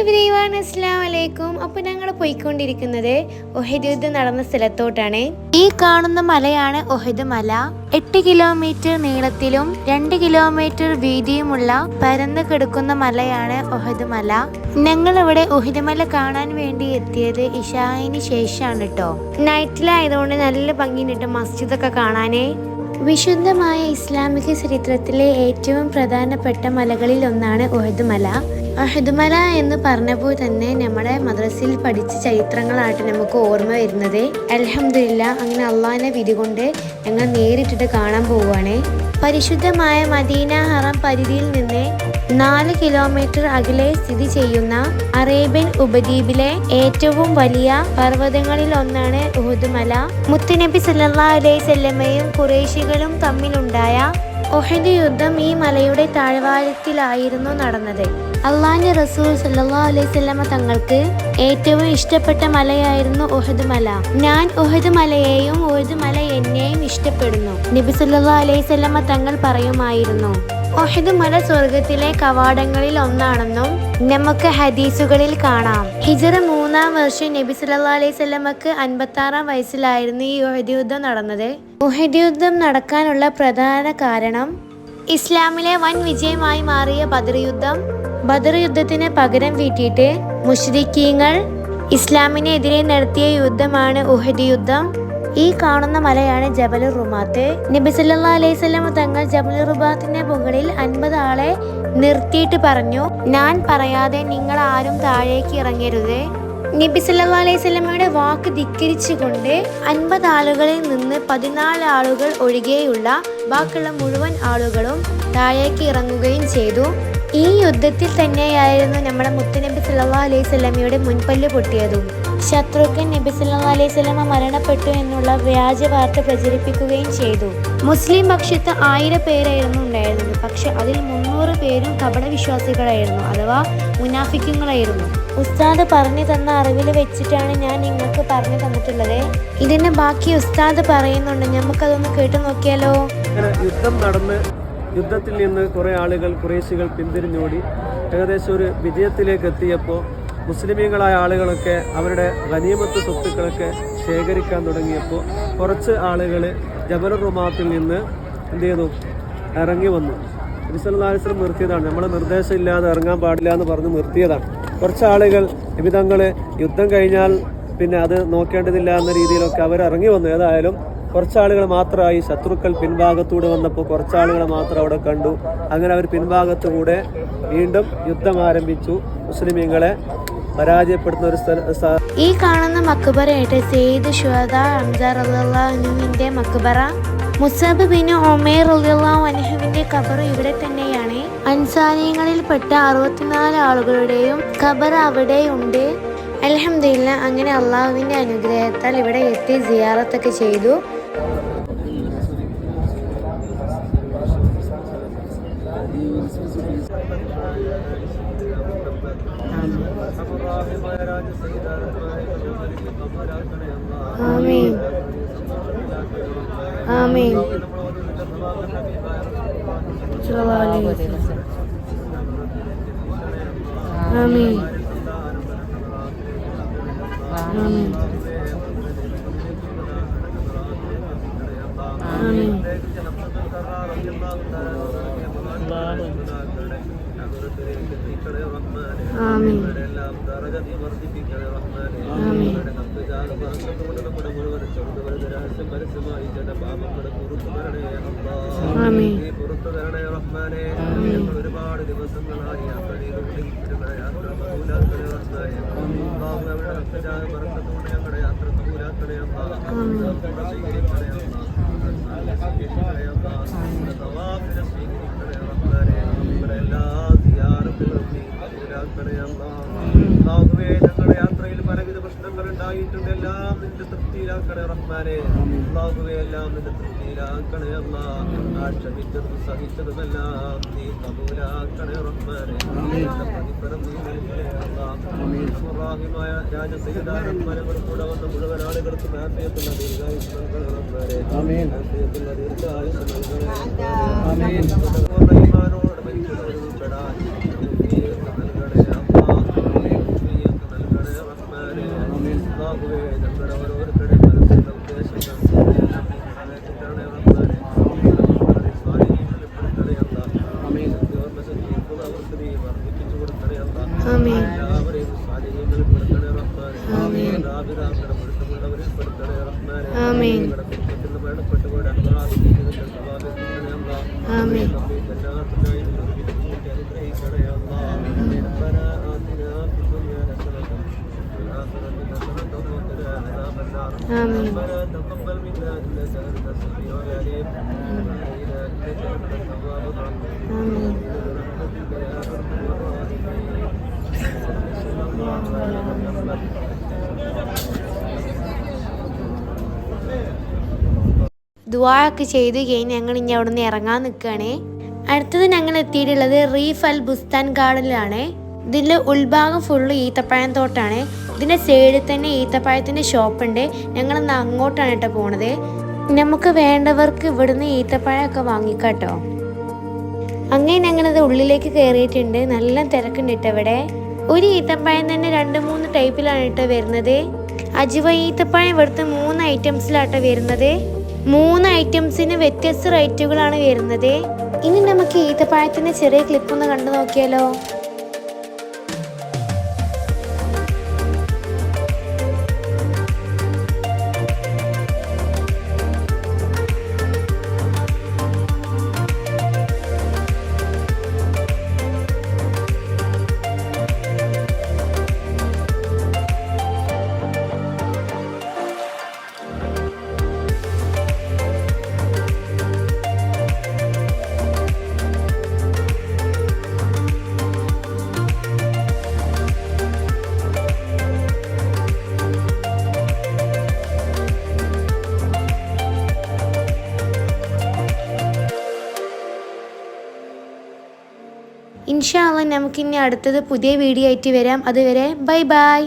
Everyone അസ്ലാം വലൈക്കും അപ്പോൾ ഞങ്ങൾ പോയിക്കൊണ്ടിരിക്കുന്നത് ഒഹദ് യുദ്ധം നടന്ന സ്ഥലത്തോട്ടാണ്. ഈ കാണുന്ന മലയാണ് ഒഹദ് മല. എട്ട് കിലോമീറ്റർ നീളത്തിലും രണ്ട് കിലോമീറ്റർ വീതിയുമുള്ള പരന്നു കിടക്കുന്ന മലയാണ് ഒഹദ് മല. ഞങ്ങൾ ഇവിടെ ഒഹദ് മല കാണാൻ വേണ്ടി എത്തിയത് ഇഷായിന് ശേഷമാണ് കേട്ടോ നൈറ്റിലായതുകൊണ്ട് നല്ല ഭംഗിയുണ്ട് മസ്ജിദൊക്കെ കാണാനേ. വിശുദ്ധമായ ഇസ്ലാമിക ചരിത്രത്തിലെ ഏറ്റവും പ്രധാനപ്പെട്ട മലകളിൽ ഒന്നാണ് ഒഹദ് മല. ഒഹദ് മല എന്ന് പറഞ്ഞപ്പോൾ തന്നെ നമ്മുടെ മദ്രസയിൽ പഠിച്ച ചരിത്രങ്ങളായിട്ട് നമുക്ക് ഓർമ്മ വരുന്നത്. അലഹമില്ല അങ്ങനെ അള്ളാഹിനെ വിധി കൊണ്ട് ഞങ്ങൾ നേരിട്ടിട്ട് കാണാൻ പോവുകയാണ്. പരിശുദ്ധമായ മദീന ഹറം പരിധിയിൽ നിന്ന് നാല് കിലോമീറ്റർ അകലെ സ്ഥിതി ചെയ്യുന്ന അറേബ്യൻ ഉപദ്വീപിലെ ഏറ്റവും വലിയ പർവതങ്ങളിൽ ഒന്നാണ് ഉഹുദ് മല. മുത്തുനബി സല്ലാ അലൈഹി സ്വല്ലമ്മയും കുറേശികളും തമ്മിലുണ്ടായ ഒഹദ് യുദ്ധം ഈ മലയുടെ താഴ്വാരത്തിലായിരുന്നു നടന്നത്. അള്ളാഹിന്റെ റസൂൽ സല്ലാ അലൈഹി സ്വല്ലമ തങ്ങൾക്ക് ഏറ്റവും ഇഷ്ടപ്പെട്ട മലയായിരുന്നു ഒഹദ് മല. ഞാൻ ഒഹദ് മലയെയും ഒഹദ് മല എന്നെയും ഇഷ്ടപ്പെടുന്നു. നബി സല്ലാ അലൈഹി സ്വല്ലമ തങ്ങൾ പറയുമായിരുന്നു ഒഹദ് മല സ്വർഗത്തിലെ കവാടങ്ങളിൽ ഒന്നാണെന്നും നമുക്ക് ഹദീസുകളിൽ കാണാം. ഹിജറ മൂന്നാം വർഷം നബി സല്ലാ അലൈഹി സ്വലമക്ക് അൻപത്തി ആറാം വയസ്സിലായിരുന്നു ഈ ഉഹദ് യുദ്ധം നടന്നത്. ഉഹദ് യുദ്ധം നടക്കാനുള്ള പ്രധാന കാരണം ഇസ്ലാമിലെ വൻ വിജയമായി മാറിയ ബദർ യുദ്ധം. ബദർ യുദ്ധത്തിന് പകരം വീട്ടിയിട്ട് മുഷ്രിഖീങ്ങൾ ഇസ്ലാമിനെതിരെ നടത്തിയ യുദ്ധമാണ് ഉഹദ് യുദ്ധം. ഈ കാണുന്ന മലയാണ് ജബൽ റുമാത്ത് നബി സല്ലാ അലൈഹി സ്വലം തങ്ങൾ ജബൽ മുകളിൽ അൻപത് ആളെ നിർത്തിയിട്ട് പറഞ്ഞു ഞാൻ പറയാതെ നിങ്ങൾ ആരും താഴേക്ക് ഇറങ്ങരുത്. നബി സല്ലു വാക്ക് ധിക്കരിച്ചുകൊണ്ട് അൻപത് ആളുകളിൽ നിന്ന് പതിനാല് ആളുകൾ ഒഴികെയുള്ള ബാക്കിയുള്ള മുഴുവൻ ആളുകളും താഴേക്ക് ഇറങ്ങുകയും ചെയ്തു. ഈ യുദ്ധത്തിൽ തന്നെയായിരുന്നു നമ്മുടെ മുത്തുനബി സല്ലാ അലൈഹി സ്വലമിയുടെ മുൻപല്ല് പൊട്ടിയതും. ശത്രുക്കൻ നബി സല്ലാ അലൈഹി സ്വലമ മരണപ്പെട്ടു എന്നുള്ള വ്യാജ വാർത്ത പ്രചരിപ്പിക്കുകയും ചെയ്തു. മുസ്ലിം പക്ഷത്ത് ആയിരം പേരായിരുന്നു ഉണ്ടായിരുന്നത്. പക്ഷെ അതിൽ മുന്നൂറ് പേരും കപട വിശ്വാസികളായിരുന്നു അഥവാ മുനാഫിക്കുകളായിരുന്നു ഉസ്താദ് പറഞ്ഞു തന്ന അറിവിൽ വെച്ചിട്ടാണ് ഞാൻ നിങ്ങൾക്ക് പറഞ്ഞു തന്നിട്ടുള്ളത്. ഇതിന്റെ ബാക്കി ഉസ്താദ് പറയുന്നുണ്ട്. നമുക്കതൊന്ന് കേട്ടു നോക്കിയാലോ? യുദ്ധം നടന്ന് യുദ്ധത്തിൽ നിന്ന് കുറേ ആളുകൾ കുറേശികൾ പിന്തിരിഞ്ഞോടി. ഏകദേശം ഒരു വിജയത്തിലേക്ക് എത്തിയപ്പോൾ മുസ്ലിമീങ്ങളായ ആളുകളൊക്കെ അവരുടെ ഗനീമത്ത് സ്വത്തുക്കളൊക്കെ ശേഖരിക്കാൻ തുടങ്ങിയപ്പോൾ കുറച്ച് ആളുകൾ ജബൽ റുമാത്തിൽ നിന്ന് എന്ത് ചെയ്തു? ഇറങ്ങി വന്നു. നബിസല്ലാസ്ലം നിർത്തിയതാണ്. നമ്മളെ നിർദ്ദേശം ഇല്ലാതെ ഇറങ്ങാൻ പാടില്ല എന്ന് പറഞ്ഞ് നിർത്തിയതാണ്. കുറച്ച് ആളുകൾ വിവിധങ്ങൾ യുദ്ധം കഴിഞ്ഞാൽ പിന്നെ അത് നോക്കേണ്ടതില്ല എന്ന രീതിയിലൊക്കെ അവർ ഇറങ്ങി വന്നു. ഏതായാലും കുറച്ചാളുകൾ മാത്രമായി ശത്രുക്കൾ പിൻഭാഗത്തൂടെ വന്നപ്പോൾ കുറച്ചാളുകൾ മാത്രം അവിടെ കണ്ടു. അങ്ങനെ അവർ പിൻഭാഗത്തുകൂടെ വീണ്ടും യുദ്ധം ആരംഭിച്ചു. മുസ്ലിമീങ്ങളെ പരാജയപ്പെടുന്ന ഒരു സ്ഥല ഈ കാണുന്ന മക്ബറയായിട്ട് സെയ്ദ് ഷുഹദ ഹംസ റളിയല്ലാഹുവിന്റെ മക്ബറ മുസബ് ബിൻ ഒമേർ അലിഹുവിന്റെ അൻഹുവിന്റെ ഖബർ ഇവിടെ തന്നെയാണ്. അൻസാരിയങ്ങളിൽപ്പെട്ട അറുപത്തിനാല് ആളുകളുടെയും ഖബർ അവിടെയുണ്ട് അലഹമില്ല അങ്ങനെ അള്ളാഹുവിന്റെ അനുഗ്രഹത്താൽ ഇവിടെ എത്തി സിയാറത്തൊക്കെ ചെയ്തു. ആമീൻ. ആമീൻ. സല്ലല്ലാഹു അലൈഹി വസല്ലം ആമീൻ. ആമീൻ. ആമീൻ ആമീൻ ആമീൻ ആമീൻ ഒരുപാട് ദിവസങ്ങളായി യാത്ര ചെയ്തുകൊണ്ടിരിക്കുന്ന യാത്ര ഞങ്ങളുടെ യാത്ര കബൂലാക്കണേ എല്ലാ സിയാറത്തുകളും നീ കബൂലാക്കണേ അള്ളാഹുവേ ഞങ്ങളുടെ യാത്രയിൽ പലവിധ പ്രശ്നങ്ങൾ ഉണ്ടായിട്ടുണ്ട് എല്ലാം നിന്റെ തൃപ്തിയിലാക്കണേ റഹ്മാനെ അള്ളാഹുവേ എല്ലാം നിന്റെ തൃപ്തിയിലാക്കണേ ആ ക്ഷമിച്ചതും സഹിച്ചതുമെല്ലാം നീ കബൂലാക്കണേ റഹ്മാനെ അള്ളാഹുമായ രാജസംവിധാനം മലമുറക്കൂടെ വന്ന മുഴുവൻ ആളുകൾക്കും ആഫിയത്തുള്ള ദീർഘായുസ് നൽകണമേ ആഫിയത്തുള്ള ദീർഘായുസ് നൽകണമേ ഈമാനോട് മരിക്കുന്നവർ ഉൾപ്പെടാൻ അള്ളാഹുവേ ഞങ്ങളുടെ ഓരോരുത്തരുടെ മനസ്സിലുള്ള ഉദ്ദേശങ്ങൾ Amém. ആമീൻ ആമീൻ آمين ربنا تقبل منا إنك أنت السميع العليم ദുവായൊക്കെ ചെയ്ത് കഴിഞ്ഞ് ഞങ്ങൾ ഇനി അവിടെ നിന്ന് ഇറങ്ങാൻ നിൽക്കുകയാണ് അടുത്തത് ഞങ്ങൾ എത്തിയിട്ടുള്ളത് റീഫ് അൽ ബുസ്താൻ ഗാർഡനിലാണ്. ഇതിന്റെ ഉൾഭാഗം ഫുള്ള് ഈത്തപ്പഴം തോട്ടാണ്. ഇതിന്റെ സൈഡിൽ തന്നെ ഈത്തപ്പഴത്തിന്റെ ഷോപ്പുണ്ട് ഞങ്ങൾ ഇന്ന് അങ്ങോട്ടാണ് കേട്ടോ പോണത്. നമുക്ക് വേണ്ടവർക്ക് ഇവിടുന്ന് ഈത്തപ്പഴമൊക്കെ വാങ്ങിക്കാട്ടോ. അങ്ങനെ ഞങ്ങളത് ഉള്ളിലേക്ക് കയറിയിട്ടുണ്ട്. നല്ല തിരക്കുണ്ട് കേട്ടോ ഇവിടെ. ഒരു ഈത്തപ്പഴം തന്നെ രണ്ട് മൂന്ന് ടൈപ്പിലാണ് കേട്ടോ വരുന്നത്. അജുവ ഈത്തപ്പഴം ഇവിടുത്തെ മൂന്ന് ഐറ്റംസിലാട്ടോ വരുന്നത്. മൂന്ന് ഐറ്റംസിന് വ്യത്യസ്ത റേറ്റുകളാണ് വരുന്നത്. ഇനി നമുക്ക് ഈത്തപ്പഴത്തിന്റെ ചെറിയ ക്ലിപ്പ് ഒന്ന് കണ്ടു നോക്കിയാലോ? ഇൻഷാല്ല നമുക്കിനി അടുത്തത് പുതിയ വീഡിയോ ആയിട്ട് വരാം. അതുവരെ ബൈ ബൈ.